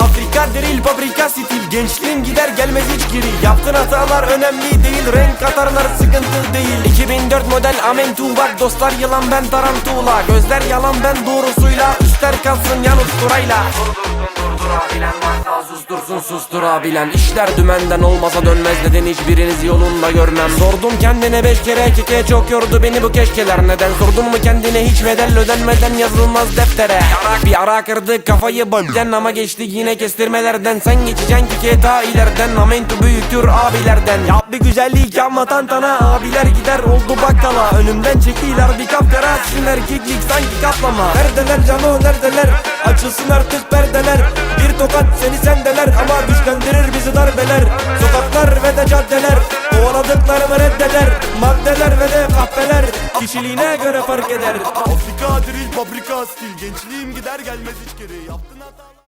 Afrika drill, fabrika stil Gençliğin gider gelmez hiç geri. Yaptığın hatalar önemli değil. Renk katarlar sıkıntı değil. 2004 model Amentu bak Dostlar yılan ben tarantula. Gözler yalan ben doğrusuyla. Üstler kalsın yan usturayla Durdurabilen varsa sustursun susturabilen İşler dümenden olmasa dönmez Neden hiçbiriniz yolunda görmem. Sordum kendine beş kere keke Çok yordu beni bu keşkeler. Neden sordun mu kendine hiç bedel ödenmeden Yazılmaz deftere. Yarak bir ara kırdı kafayı bölden Ama geçti yine kestirmelerden. Sen geçeceksin ki ta ileriden Amentu büyüktür abilerden. Yap bir güzellik yapma tantana Abiler gider oldu bakkala. Önümden çekiler bir kapkara Sizin erkeklik sanki kaplama. Neredeler cano neredeler? Açılsın artık perdeler tokat seni sendeler. Ama güçlendirir bizi darbeler. Sokaklar ve de caddeler. Kovaladıklarımı reddeder. Maddeler ve de kahveler Kişiliğine göre fark eder. Afrika drill fabrika stil. Gençliğim gider gelmez hiç geri. Yaptın hata